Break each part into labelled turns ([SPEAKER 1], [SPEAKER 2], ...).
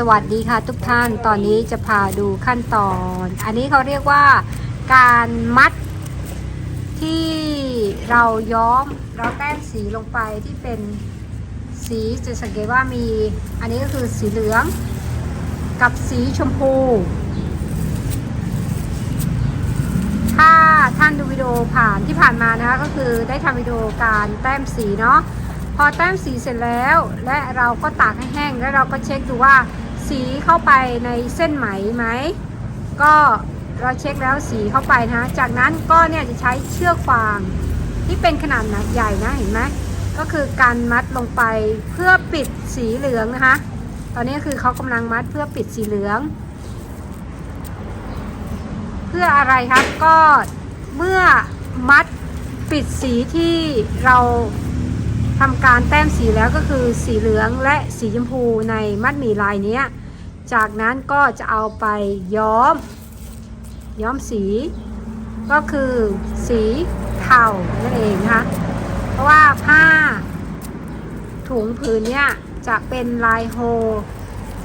[SPEAKER 1] สวัสดีค่ะทุกท่านตอนนี้จะพาดูขั้นตอน อันนี้เขาเรียกว่าการมัดที่เราย้อมเราแต้มสีลงไปที่เป็นสีจะสังเกตว่ามีอันนี้ก็คือสีเหลืองกับสีชมพู ถ้าท่านดูวิดีโอผ่านที่ผ่านมานะคะก็คือได้ทำวิดีโอการแต้มสีเนาะพอแต้มสีเสร็จแล้ว และเราก็ตากให้แห้งแล้วเราก็เช็คดูว่า สีเข้าไปในเส้นไหมไหม ก็เราเช็คแล้วสีเข้าไปนะ จากนั้นก็เนี่ยจะใช้เชือกฟางที่เป็นขนาดใหญ่นะเห็นไหมก็คือการมัดลงไปเพื่อปิดสีเหลืองนะคะ ตอนนี้คือเขากำลังมัดเพื่อปิดสีเหลือง เพื่ออะไรครับก็เมื่อมัดปิดสีที่เราทำการแต้มสีแล้วก็คือสีเหลืองและสีชมพูในมัดหมี่ลายนี้ จากนั้นก็จะเอาไปย้อม ย้อมสี ก็คือสีเทานั่นเองนะคะเพราะว่าผ้า ถุงผืนเนี้ยจะเป็นลายโฮ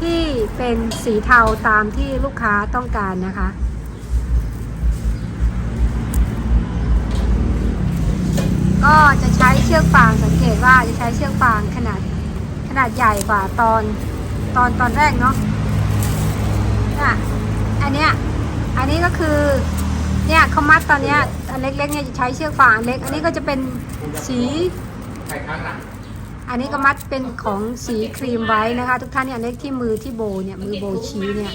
[SPEAKER 1] ที่เป็นสีเทาตามที่ลูกค้าต้องการนะคะก็จะใช้เชือกฟางสังเกตว่าจะใช้เชือกฟางขนาดขนาดใหญ่กว่าตอนตอนตอนแรกเนาะ น่ะอันเนี้ย อันนี้ก็คือ เนี่ยเขามัดตอนเนี้ย อันเล็กๆเนี่ยจะใช้เชือกฟางเล็ก อันนี้ก็จะเป็นสี อันนี้ก็มัดเป็นของสีครีมไว้นะคะ ทุกท่านเนี่ยเล็กที่มือที่โบเนี่ยมือโบชี้เนี่ย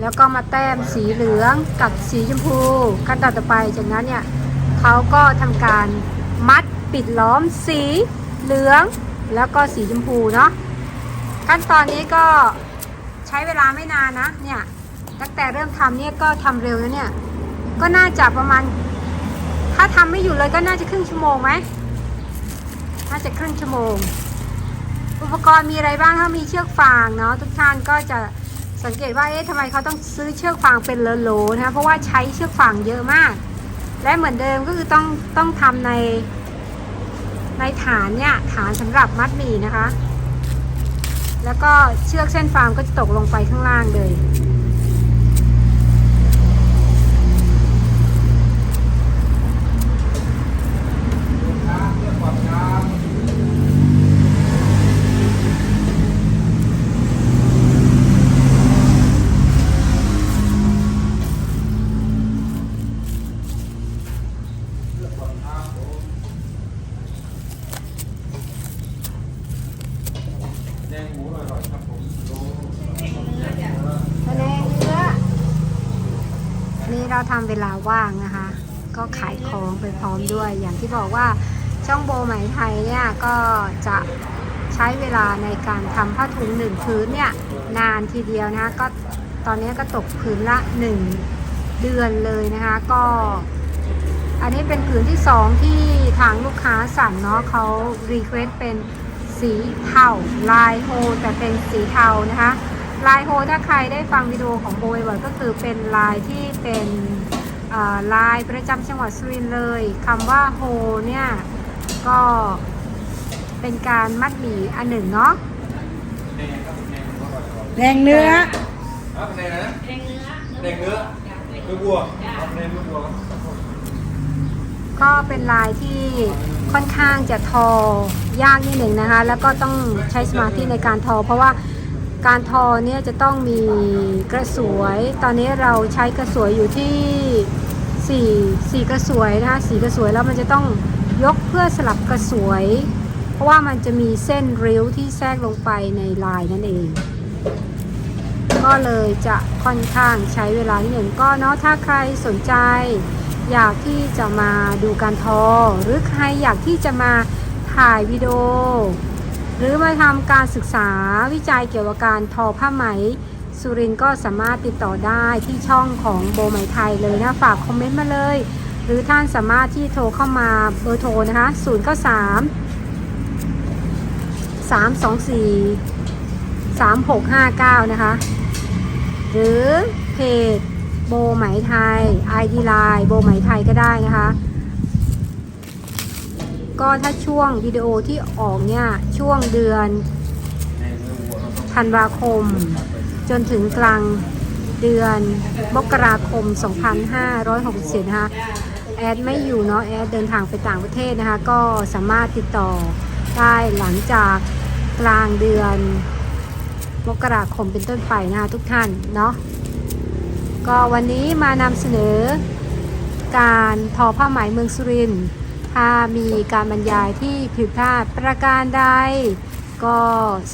[SPEAKER 1] แล้วก็มาแต้มสีเหลืองกับสีชมพู ขั้นตอนต่อไปจากนั้นเนี่ยเขาก็ทำการมัดปิดล้อมสีเหลืองแล้วก็สีชมพูเนาะขั้นตอนนี้ก็ ช้เวลาไม่นานนะ เนี่ย ตั้งแต่เริ่มทำเนี่ยก็ทำเร็วนะเนี่ย ก็น่าจะประมาณ ถ้าทำไม่อยู่เลยก็น่าจะครึ่งชั่วโมงไหมน่าจะครึ่งชั่วโมง อุปกรณ์มีอะไรบ้างถ้ามีเชือกฟางเนาะทุกท่านก็จะสังเกตว่าเอ๊ะทำไมเขาต้องซื้อเชือกฟางเป็นโลๆนะคะเพราะว่าใช้เชือกฟางเยอะมาก และเหมือนเดิมก็คือต้องต้องทำในในฐานเนี่ยฐานสำหรับมัดหมี่นะคะ แล้วก็เชือกเส้นฟาร์มก็จะตกลงไปข้างล่างเลย
[SPEAKER 2] แดงหมูอร่อยๆครับผมโล
[SPEAKER 1] ทะเลเนื้อ นี่เราทำเวลาว่างนะคะ ก็ขายของไปพร้อมด้วย อย่างที่บอกว่าช่องโบไหมไทยเนี่ยก็จะใช้เวลาในการทำผ้าถุงหนึ่งพื้นเนี่ยนานทีเดียวนะคะก็ตอนนี้ก็ตกผืนละหนึ่งเดือนเลยนะคะ ก็ อันนี้เป็นผืนที่สองที่ทางลูกค้าสั่งเนาะเขารีเควสเป็นสีเทาลายโฮแต่เป็นสีเทานะคะ ลายโฮถ้าใครได้ฟังวิดีโอของโบยบ่อยก็คือเป็นลายที่เป็นเอ่อลายประจำจังหวัดสุรินทร์เลยคำว่าโฮเนี่ยก็เป็นการมัดหมี่อันหนึ่งเนาะ
[SPEAKER 2] แดงครับแดงหมูอร่อย
[SPEAKER 3] แดงเนื้อ
[SPEAKER 2] ๆครับแดงอะไรนะ
[SPEAKER 4] แดงเนื้อ
[SPEAKER 2] แดงเนื้อเนื้อวัวครับแดงเนื้อวัวครับผม
[SPEAKER 1] ก็เป็นลายที่ค่อนข้างจะทอยากนิดหนึ่งนะคะ แล้วก็ต้องใช้สมาธิในการทอ เพราะว่า การทอเนี่ยจะต้องมีกระสวย ตอนนี้เราใช้กระสวยอยู่ที่สี่สี่กระสวยนะคะสีกระสวยแล้วมันจะต้องยกเพื่อสลับกระสวย เพราะว่ามันจะมีเส้นริ้วที่แทรกลงไปในลายนั่นเอง ก็เลยจะค่อนข้างใช้เวลาที่หนึ่งก็เนาะถ้าใครสนใจ อยากที่จะมาดูการทอ หรือใครอยากที่จะมาถ่ายวิดีโอ หรือมาทำการศึกษาวิจัยเกี่ยวกับการทอผ้าไหม สุรินก็สามารถติดต่อได้ที่ช่องของโบไหมไทยเลยนะฝากคอมเมนต์มาเลย หรือท่านสามารถที่โทรเข้ามาเบอร์โทรนะคะ 0 9 3 3 2 4 3 6 5 9 นะคะ หรือเพจโบไหมไทย ID Line โบไหมไทยก็ได้นะคะ ก็ถ้าช่วงวิดีโอที่ออกเนี่ยช่วงเดือนธันวาคม จนถึงกลางเดือนมกราคม 2564นะคะแอดไม่อยู่เนาะแอดเดินทางไปต่างประเทศนะคะ ก็สามารถติดต่อได้หลังจากกลางเดือนมกราคมเป็นต้นไปนะคะทุกท่านเนาะก็วันนี้มานำเสนอการทอผ้าไหมเมืองสุรินทร์ ถ้ามีการบรรยายที่ผิดพลาดประการใด ก็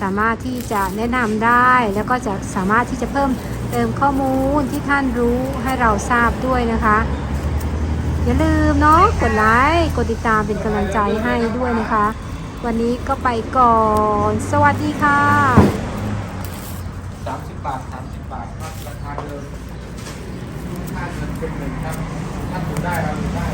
[SPEAKER 1] สามารถที่จะแนะนำได้ แล้วก็จะสามารถที่จะเพิ่มเติมข้อมูลที่ท่านรู้ให้เราทราบด้วยนะคะ อย่าลืมเนาะกดไลค์กดติดตามเป็นกำลังใจให้ด้วยนะคะ วันนี้ก็ไปก่อน สวัสดีค่ะ
[SPEAKER 2] สามสิบบาทสามสิบบาทครับราคาเดิมค่าเงินเป็นหนึ่งครับท่านดูได้เราดูได้